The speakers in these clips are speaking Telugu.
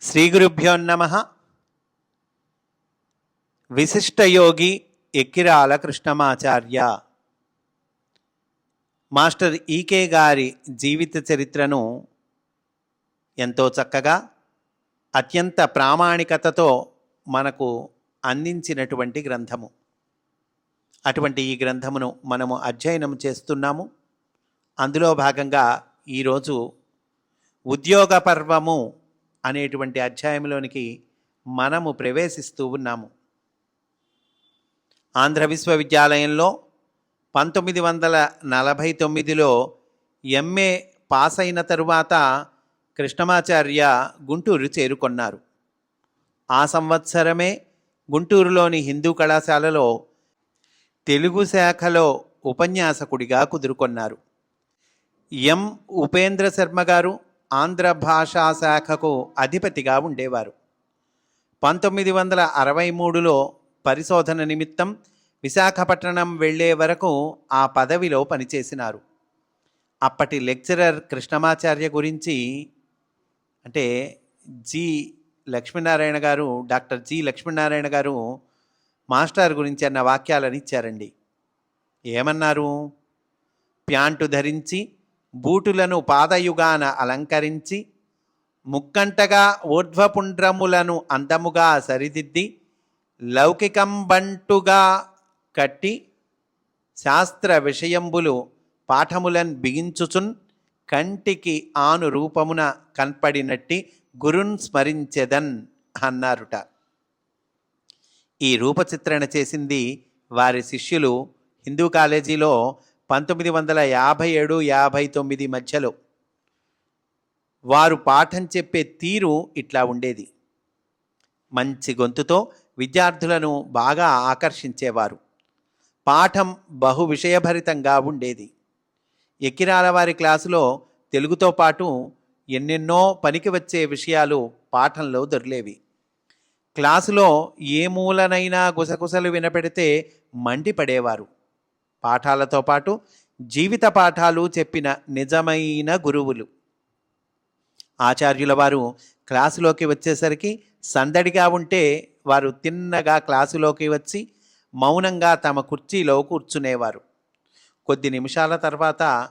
శ్రీ గురుభ్యో నమ. విశిష్టయోగి Ekkirala Krishnamacharya. Master E K గారి జీవిత చరిత్రను ఎంతో చక్కగా అత్యంత ప్రామాణికతతో మనకు అందించినటువంటి గ్రంథము. అటువంటి ఈ గ్రంథమును మనము అధ్యయనం చేస్తున్నాము. అందులో భాగంగా ఈరోజు ఉద్యోగ పర్వము అనేటువంటి అధ్యాయంలోనికి మనము ప్రవేశిస్తూ ఉన్నాము. ఆంధ్ర విశ్వవిద్యాలయంలో పంతొమ్మిది వందల నలభై తొమ్మిదిలో ఎంఏ పాస్ అయిన తరువాత కృష్ణమాచార్య గుంటూరు చేరుకొన్నారు. ఆ సంవత్సరమే గుంటూరులోని హిందూ కళాశాలలో తెలుగు శాఖలో ఉపన్యాసకుడిగా కుదురుకొన్నారు. ఎం ఉపేంద్ర శర్మ గారు ఆంధ్ర భాషా శాఖకు అధిపతిగా ఉండేవారు. పంతొమ్మిది వందల అరవై మూడులో పరిశోధన నిమిత్తం విశాఖపట్నం వెళ్ళే వరకు ఆ పదవిలో పనిచేసినారు. అప్పటి లెక్చరర్ కృష్ణమాచార్య గురించి అంటే జి లక్ష్మీనారాయణ గారు డాక్టర్ జి లక్ష్మీనారాయణ గారు మాస్టర్ గురించి అన్న వాక్యాలను ఇచ్చారండి. ఏమన్నారు? ప్యాంటు ధరించి బూటులను పాదయుగాన అలంకరించి ముక్కంటగా ఊర్ధ్వపుండ్రములను అందముగా సరిదిద్ది లౌకికంబంటుగా కట్టి శాస్త్ర విషయంబులు పాఠములను బిగించుచున్ కంటికి ఆను రూపమున కనపడినట్టి గురున్ స్మరించెదన్ అన్నారుట. ఈ రూపచిత్రణ చేసింది వారి శిష్యులు హిందూ కాలేజీలో పంతొమ్మిది వందల యాభై ఏడు యాభై తొమ్మిది మధ్యలో వారు పాఠం చెప్పే తీరు ఇట్లా ఉండేది. మంచి గొంతుతో విద్యార్థులను బాగా ఆకర్షించేవారు. పాఠం బహు విషయభరితంగా ఉండేది. ఎకిరాల వారి క్లాసులో తెలుగుతో పాటు ఎన్నెన్నో పనికి వచ్చే విషయాలు పాఠంలో దొరిలేవి క్లాసులో ఏ మూలనైనా గుసగుసలు వినపెడితే మండిపడేవారు. పాఠాలతో పాటు జీవిత పాఠాలు చెప్పిన నిజమైన గురువులు. ఆచార్యుల వారు క్లాసులోకి వచ్చేసరికి సందడిగా ఉంటే వారు తిన్నగా క్లాసులోకి వచ్చి మౌనంగా తమ కుర్చీలో కూర్చునేవారు. కొద్ది నిమిషాల తర్వాత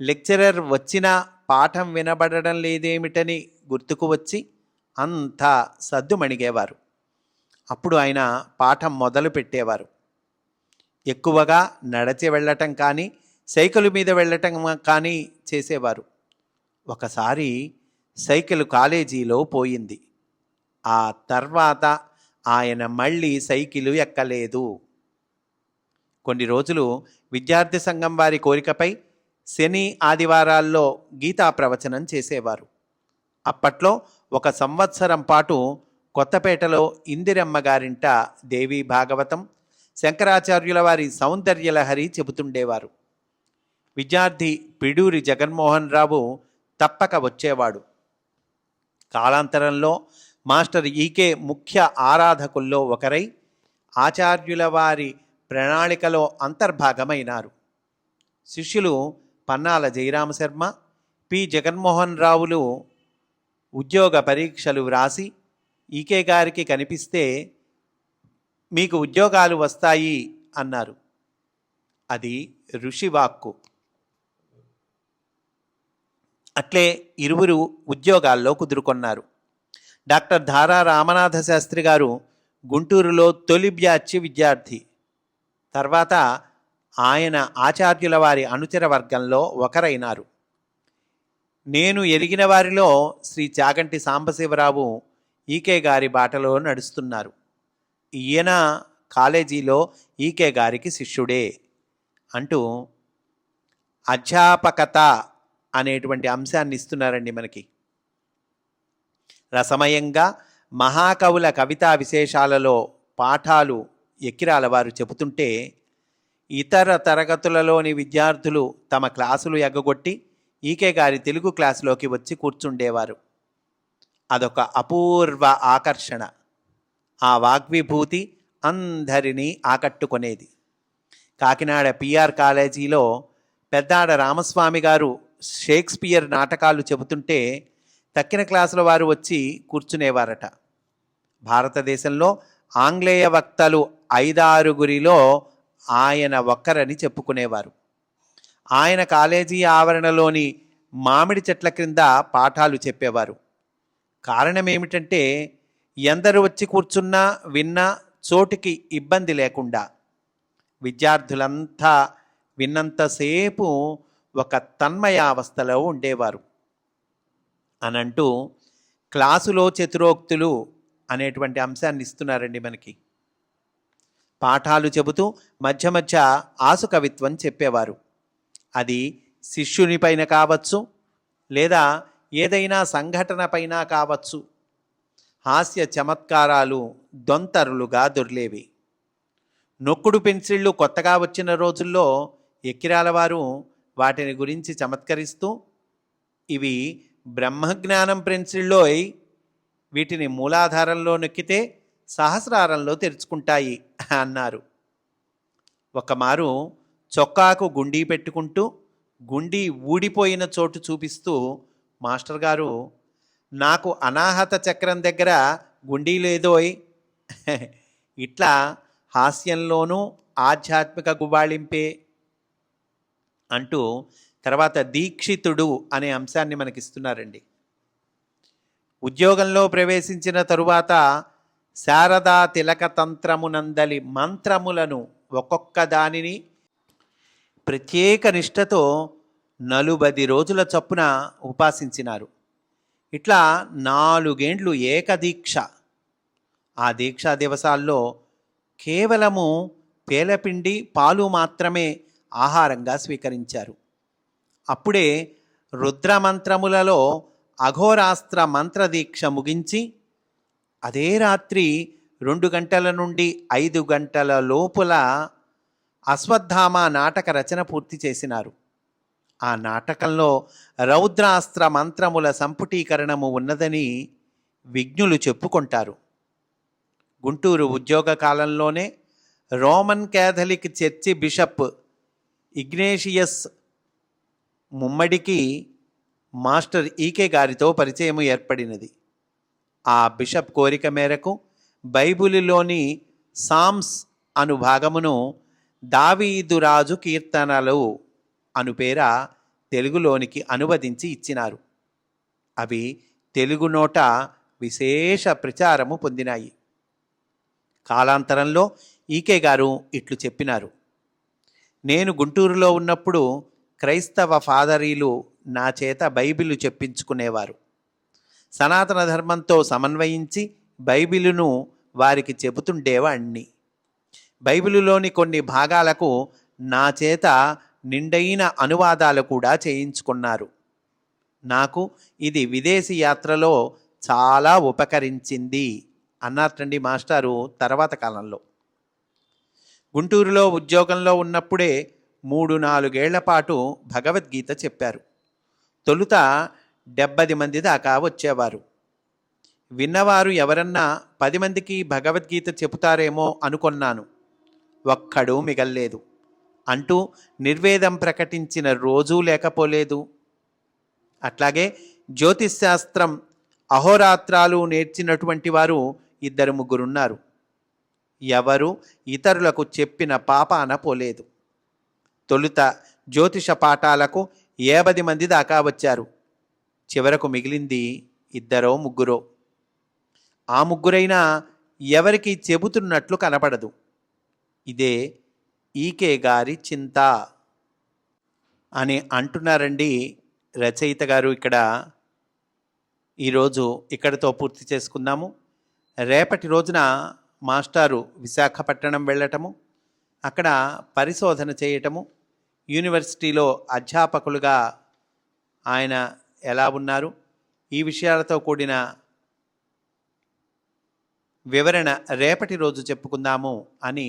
లెక్చరర్ వచ్చినా పాఠం వినబడడం లేదేమిటని గుర్తుకు వచ్చి అంతా సద్దుమణిగేవారు. అప్పుడు ఆయన పాఠం మొదలు పెట్టేవారు ఎక్కువగా నడచి వెళ్ళటం కానీ సైకిల్ మీద వెళ్ళటం కానీ చేసేవారు. ఒకసారి సైకిల్ కాలేజీలో పోయింది. ఆ తర్వాత ఆయన మళ్ళీ సైకిలు ఎక్కలేదు. కొన్ని రోజులు విద్యార్థి సంఘం వారి కోరికపై శని ఆదివారాల్లో గీతా ప్రవచనం చేసేవారు. అప్పట్లో ఒక సంవత్సరం పాటు కొత్తపేటలో ఇందిరమ్మ గారింట దేవి భాగవతం శంకరాచార్యుల వారి సౌందర్యలహరి చెబుతుండేవారు. విద్యార్థి పిడూరి జగన్మోహన్ రావు తప్పక వచ్చేవాడు. కాలాంతరంలో మాస్టర్ ఈకే ముఖ్య ఆరాధకుల్లో ఒకరై ఆచార్యుల వారి ప్రణాళికలో అంతర్భాగమైనారు. శిష్యులు పన్నాల జయరామశర్మ పి. జగన్మోహన్ రావులు ఉద్యోగ పరీక్షలు వ్రాసి ఈకే గారికి కనిపిస్తే మీకు ఉద్యోగాలు వస్తాయి అన్నారు. అది ఋషివాక్కు అట్లే ఇరువురు ఉద్యోగాల్లో కుదురుకొన్నారు. డాక్టర్ ధారా రామనాథ శాస్త్రి గారు గుంటూరులో తొలి బ్యాచ్ విద్యార్థి. తర్వాత ఆయన ఆచార్యుల వారి అనుచర వర్గంలో ఒకరైనారు. నేను ఎరిగిన వారిలో శ్రీ చాగంటి సాంబశివరావు ఈకే గారి బాటలో నడుస్తున్నారు. ఈయన కాలేజీలో ఈకే గారికి శిష్యుడే అంటూ అధ్యాపకత అనేటువంటి అంశాన్ని ఇస్తున్నారండి మనకి. రసమయంగా మహాకవుల కవితా విశేషాలలో పాఠాలు ఎక్కిరాల వారు చెబుతుంటే ఇతర తరగతులలోని విద్యార్థులు తమ క్లాసులు ఎగ్గగొట్టి ఈకే గారి తెలుగు క్లాసులోకి వచ్చి కూర్చుండేవారు. అదొక అపూర్వ ఆకర్షణ. ఆ వాగ్విభూతి అందరినీ ఆకట్టుకునేది. కాకినాడ పిఆర్ కాలేజీలో పెద్దాడ రామస్వామి గారు షేక్స్పియర్ నాటకాలు చెబుతుంటే తక్కిన క్లాసుల వారు వచ్చి కూర్చునేవారట. భారతదేశంలో ఆంగ్లేయ వక్తలు ఐదారుగురిలో ఆయన ఒక్కరని చెప్పుకునేవారు. ఆయన కాలేజీ ఆవరణలోని మామిడి చెట్ల క్రింద పాఠాలు చెప్పేవారు. కారణం ఏమిటంటే ఎందరు వచ్చి కూర్చున్నా విన్నా చోటుకి ఇబ్బంది లేకుండా. విద్యార్థులంతా విన్నంతసేపు ఒక తన్మయావస్థలో ఉండేవారు. అనంటూ క్లాసులో చతురోక్తులు అనేటువంటి అంశాన్ని ఇస్తున్నారండి మనకి. పాఠాలు చెబుతూ మధ్య మధ్య ఆసు కవిత్వం చెప్పేవారు. అది శిష్యుని పైన కావచ్చు లేదా ఏదైనా సంఘటన పైన కావచ్చు హాస్య చమత్కారాలు దొంతరులుగా దొర్లేవి. నొక్కుడు పెన్సిళ్ళు కొత్తగా వచ్చిన రోజుల్లో ఎక్కిరాల వారు వాటిని గురించి చమత్కరిస్తూ ఇవి బ్రహ్మజ్ఞానం పెన్సిళ్ళోయ్ వీటిని మూలాధారంలో నొక్కితే సహస్రారంలో తెరుచుకుంటాయి అన్నారు. ఒకమారు చొక్కాకు గుండీ పెట్టుకుంటూ గుండీ ఊడిపోయిన చోటు చూపిస్తూ మాస్టర్ గారు నాకు అనాహత చక్రం దగ్గర గుండీ లేదోయ్. ఇట్లా హాస్యంలోనూ ఆధ్యాత్మిక గుబాళింపే అంటూ తర్వాత దీక్షితుడు అనే అంశాన్ని మనకిస్తున్నారండి. ఉద్యోగంలో ప్రవేశించిన తరువాత శారదా తిలక తంత్రమునందలి మంత్రములను ఒక్కొక్క దానిని ప్రత్యేక నిష్ఠతో నలుబది రోజుల చొప్పున ఉపాసించినారు. ఇట్లా నాలుగేండ్లు ఏకదీక్ష. ఆ దీక్షా దివసాల్లో కేవలము పేలపిండి పాలు మాత్రమే ఆహారంగా స్వీకరించారు. అప్పుడే రుద్రమంత్రములలో అఘోరాస్త్ర మంత్రదీక్ష ముగించి అదే రాత్రి రెండు గంటల నుండి ఐదు గంటల లోపల అశ్వత్థామ నాటక రచన పూర్తి చేసినారు. ఆ నాటకంలో రౌద్రాస్త్ర మంత్రముల సంపుటీకరణము ఉన్నదని విజ్ఞులు చెప్పుకుంటారు. గుంటూరు ఉద్యోగ కాలంలోనే Roman Catholic church bishop Ignatius ముమ్మడికి master ఈకే గారితో పరిచయం ఏర్పడినది. ఆ బిషప్ కోరిక మేరకు బైబిలులోని సామ్స్ అను భాగమును దావీదురాజు కీర్తనలు అను పేర తెలుగులోనికి అనువదించి ఇచ్చినారు. అవి తెలుగు నోట విశేష ప్రచారము పొందినాయి. కాలాంతరంలో ఈకే గారు ఇట్లు చెప్పినారు. నేను గుంటూరులో ఉన్నప్పుడు క్రైస్తవ ఫాదరీలు నా చేత బైబిలు చెప్పించుకునేవారు. సనాతన ధర్మంతో సమన్వయించి బైబిలును వారికి చెబుతుండేవాణ్ణి. బైబిలులోని కొన్ని భాగాలకు నా చేత నిండైన అనువాదాలు కూడా చేయించుకున్నారు. నాకు ఇది విదేశీ యాత్రలో చాలా ఉపకరించింది అన్నారటండి మాస్టారు తర్వాత కాలంలో. గుంటూరులో ఉద్యోగంలో ఉన్నప్పుడే మూడు నాలుగేళ్ళ పాటు భగవద్గీత చెప్పారు. తొలుత డెబ్బది మంది దాకా వచ్చేవారు. విన్నవారు ఎవరన్నా పది మందికి భగవద్గీత చెబుతారేమో అనుకొన్నాను. ఒక్కడూ మిగల్లేదు. అంటూ నిర్వేదం ప్రకటించిన రోజూ లేకపోలేదు. అట్లాగే జ్యోతిశాస్త్రం అహోరాత్రాలు నేర్చినటువంటి వారు ఇద్దరు ముగ్గురున్నారు. ఎవరు? ఇతరులకు చెప్పిన పాపాన పోలేదు తొలుత జ్యోతిష పాఠాలకు ఏబది మంది దాకా వచ్చారు. చివరకు మిగిలింది ఇద్దరో ముగ్గురో. ఆ ముగ్గురైనా ఎవరికి చెబుతున్నట్లు కనపడదు. ఇదే ఈకే గారి చింత అని అంటున్నారండి రచయిత గారు ఇక్కడ. ఈరోజు ఇక్కడితో పూర్తి చేసుకుందాము. రేపటి రోజున మాస్టారు విశాఖపట్నం వెళ్ళటము అక్కడ పరిశోధన చేయటము యూనివర్సిటీలో అధ్యాపకులుగా ఆయన ఎలా ఉన్నారు ఈ విషయాలతో కూడిన వివరణ రేపటి రోజు చెప్పుకుందాము అని